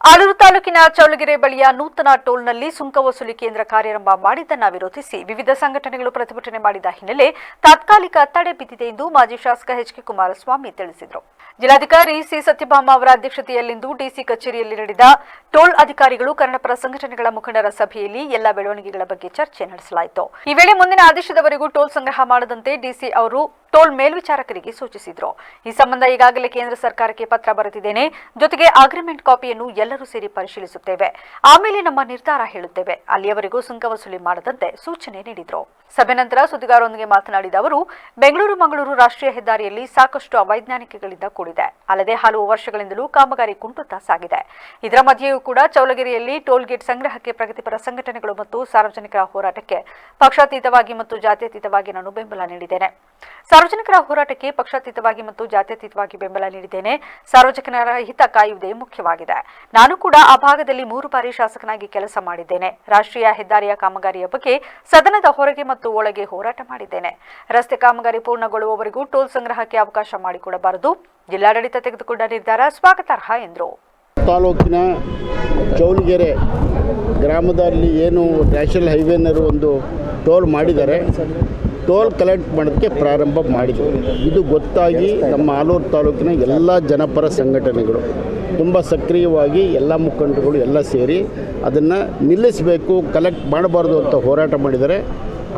ಆಲೂರು ತಾಲೂಕಿನ ಚೌಳಗೆರೆ ಬಳಿಯ ನೂತನ ಟೋಲ್ನಲ್ಲಿ ಸುಂಕ ವಸೂಲಿ ಕೇಂದ್ರ ಕಾರ್ಯಾರಂಭ ಮಾಡಿದ್ದನ್ನ ವಿರೋಧಿಸಿ ವಿವಿಧ ಸಂಘಟನೆಗಳು ಪ್ರತಿಭಟನೆ ಮಾಡಿದ ಹಿನ್ನೆಲೆ ತಾತ್ಕಾಲಿಕ ತಡೆ ಬಿದ್ದಿದೆ ಎಂದು ಮಾಜಿ ಶಾಸಕ ಎಚ್ ಕೆ ಕುಮಾರಸ್ವಾಮಿ ತಿಳಿಸಿದರು. ಜಿಲ್ಲಾಧಿಕಾರಿ ಸಿ ಸತ್ಯಭಾಮ ಅವರ ಅಧ್ಯಕ್ಷತೆಯಲ್ಲಿಂದು ಡಿಸಿ ಕಚೇರಿಯಲ್ಲಿ ನಡೆದ ಟೋಲ್ ಅಧಿಕಾರಿಗಳು ಕನ್ನಡಪರ ಸಂಘಟನೆಗಳ ಮುಖಂಡರ ಸಭೆಯಲ್ಲಿ ಎಲ್ಲ ಬೆಳವಣಿಗೆಗಳ ಬಗ್ಗೆ ಚರ್ಚೆ ನಡೆಸಲಾಯಿತು. ಈ ವೇಳೆ ಮುಂದಿನ ಆದೇಶದವರೆಗೂ ಟೋಲ್ ಸಂಗ್ರಹ ಮಾಡದಂತೆ ಡಿಸಿ ಅವರು ಟೋಲ್ ಮೇಲ್ವಿಚಾರಕರಿಗೆ ಸೂಚಿಸಿದ್ರು. ಈ ಸಂಬಂಧ ಈಗಾಗಲೇ ಕೇಂದ್ರ ಸರ್ಕಾರಕ್ಕೆ ಪತ್ರ ಬರೆದಿದ್ದೇನೆ. ಜೊತೆಗೆ ಅಗ್ರಿಮೆಂಟ್ ಕಾಪಿಯನ್ನು ಎಲ್ಲರೂ ಸೇರಿ ಪರಿಶೀಲಿಸುತ್ತೇವೆ. ಆಮೇಲೆ ನಮ್ಮ ನಿರ್ಧಾರ ಹೇಳುತ್ತೇವೆ. ಅಲ್ಲಿಯವರೆಗೂ ಸುಂಕ ವಸೂಲಿ ಮಾಡದಂತೆ ಸೂಚನೆ ನೀಡಿದ್ರು. ಸಭೆ ನಂತರ ಸುದ್ದಿಗಾರರೊಂದಿಗೆ ಮಾತನಾಡಿದ ಅವರು, ಬೆಂಗಳೂರು ಮಂಗಳೂರು ರಾಷ್ಟ್ರೀಯ ಹೆದ್ದಾರಿಯಲ್ಲಿ ಸಾಕಷ್ಟು ಅವೈಜ್ಞಾನಿಕಗಳಿಂದ ಕೂಡಿದೆ. ಅಲ್ಲದೆ ಹಲವು ವರ್ಷಗಳಿಂದಲೂ ಕಾಮಗಾರಿ ಕುಂಟುತ್ತಾ ಸಾಗಿದೆ. ಇದರ ಮಧ್ಯೆಯೂ ಕೂಡ ಚೌಲಗಿರಿಯಲ್ಲಿ ಟೋಲ್ ಗೇಟ್ ಸಂಗ್ರಹಕ್ಕೆ ಪ್ರಗತಿಪರ ಸಂಘಟನೆಗಳು ಮತ್ತು ಸಾರ್ವಜನಿಕರ ಹೋರಾಟಕ್ಕೆ ಪಕ್ಷಾತೀತವಾಗಿ ಮತ್ತು ಜಾತ್ಯತೀತವಾಗಿ ನಾನು ಬೆಂಬಲ ನೀಡಿದ್ದೇನೆ. ಸಾರ್ವಜನಿಕರ ಹೋರಾಟಕ್ಕೆ ಪಕ್ಷಾತೀತವಾಗಿ ಮತ್ತು ಜಾತ್ಯತೀತವಾಗಿ ಬೆಂಬಲ ನೀಡಿದ್ದೇನೆ. ಸಾರ್ವಜನಿಕರ ಹಿತ ಕಾಯುವುದೇ ಮುಖ್ಯವಾಗಿದೆ. ನಾನು ಕೂಡ ಆ ಭಾಗದಲ್ಲಿ ಮೂರು ಬಾರಿ ಶಾಸಕನಾಗಿ ಕೆಲಸ ಮಾಡಿದ್ದೇನೆ. ರಾಷ್ಟ್ರೀಯ ಹೆದ್ದಾರಿಯ ಕಾಮಗಾರಿಯ ಬಗ್ಗೆ ಸದನದ ಹೊರಗೆ ಮತ್ತು ಒಳಗೆ ಹೋರಾಟ ಮಾಡಿದ್ದೇನೆ. ರಸ್ತೆ ಕಾಮಗಾರಿ ಪೂರ್ಣಗೊಳ್ಳುವವರೆಗೂ ಟೋಲ್ ಸಂಗ್ರಹಕ್ಕೆ ಅವಕಾಶ ಮಾಡಿಕೊಡಬಾರದು. ಜಿಲ್ಲಾಡಳಿತ ತೆಗೆದುಕೊಂಡ ನಿರ್ಧಾರ ಸ್ವಾಗತಾರ್ಹ, ಎಂದರು. ತಾಲೂಕಿನ ಚೌಲ್ಗೆರೆ ಗ್ರಾಮದಲ್ಲಿ ಏನು ನ್ಯಾಷನಲ್ ಹೈವೇನರು ಒಂದು ಟೋಲ್ ಮಾಡಿದ್ದಾರೆ. ಟೋಲ್ ಕಲೆಕ್ಟ್ ಮಾಡೋದಕ್ಕೆ ಪ್ರಾರಂಭ ಮಾಡಿದರು. ಇದು ಗೊತ್ತಾಗಿ ನಮ್ಮ ಆಲೂರು ತಾಲೂಕಿನ ಎಲ್ಲ ಜನಪರ ಸಂಘಟನೆಗಳು. ತುಂಬ ಸಕ್ರಿಯವಾಗಿ ಎಲ್ಲ ಮುಖಂಡರುಗಳು ಎಲ್ಲ ಸೇರಿ ಅದನ್ನು ನಿಲ್ಲಿಸಬೇಕು ಕಲೆಕ್ಟ್ ಮಾಡಬಾರ್ದು ಅಂತ ಹೋರಾಟ ಮಾಡಿದರೆ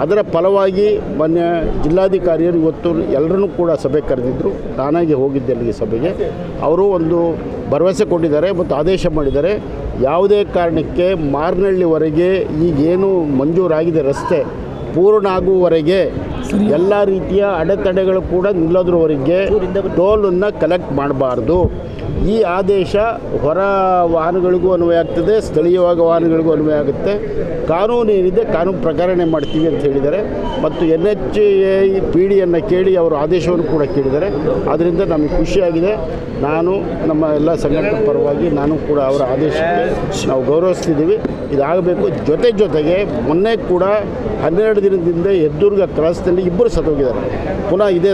ಅದರ ಫಲವಾಗಿ ಮೊನ್ನೆ ಜಿಲ್ಲಾಧಿಕಾರಿಯರು ಇವತ್ತು ಎಲ್ಲರನ್ನೂ ಕೂಡ ಸಭೆ ಕರೆದಿದ್ದರು ನಾನಾಗಿ ಹೋಗಿದ್ದೆ ಅಲ್ಲಿಗೆ ಸಭೆಗೆ. ಅವರು ಒಂದು ಭರವಸೆ ಕೊಟ್ಟಿದ್ದಾರೆ ಮತ್ತು ಆದೇಶ ಮಾಡಿದ್ದಾರೆ. ಯಾವುದೇ ಕಾರಣಕ್ಕೆ ಮಾರ್ನಳ್ಳಿವರೆಗೆ ಈಗೇನು ಮಂಜೂರಾಗಿದೆ ರಸ್ತೆ ಪೂರ್ಣ ಆಗುವವರೆಗೆ ಎಲ್ಲ ರೀತಿಯ ಅಡೆತಡೆಗಳು ಕೂಡ ನಿಲ್ಲೋದ್ರವರೆಗೆ ಟೋಲನ್ನು ಕಲೆಕ್ಟ್ ಮಾಡಬಾರ್ದು. ಈ ಆದೇಶ ಹೊರ ವಾಹನಗಳಿಗೂ ಅನ್ವಯ ಆಗ್ತದೆ ಸ್ಥಳೀಯವಾಗಿ ವಾಹನಗಳಿಗೂ ಅನ್ವಯ ಆಗುತ್ತೆ. ಕಾನೂನು ಏನಿದೆ ಕಾನೂನು ಪ್ರಕರಣೆ ಮಾಡ್ತೀವಿ ಅಂತ ಹೇಳಿದ್ದಾರೆ. ಮತ್ತು ಎನ್ ಎಚ್ ಎ ಪಿ ಡಿಯನ್ನು ಕೇಳಿ ಅವರು ಆದೇಶವನ್ನು ಕೂಡ ಕೇಳಿದ್ದಾರೆ. ಅದರಿಂದ ನಮಗೆ ಖುಷಿಯಾಗಿದೆ. ನಾನು ನಮ್ಮ ಎಲ್ಲ ಸಂಘಟನೆ ಪರವಾಗಿ ನಾನು ಕೂಡ ಅವರ ಆದೇಶಕ್ಕೆ ನಾವು ಗೌರವಿಸ್ತಿದ್ದೀವಿ. ಇದಾಗಬೇಕು. ಜೊತೆ ಜೊತೆಗೆ ಮೊನ್ನೆ ಕೂಡ ಹನ್ನೆರಡು ದಿನದಿಂದ ಎದ್ದುರ್ಗ ಕ್ರಾಸ್ನಲ್ಲಿ ಇಬ್ಬರು ಸತ್ತೋಗಿದ್ದಾರೆ. ಪುನಃ ಇದೇ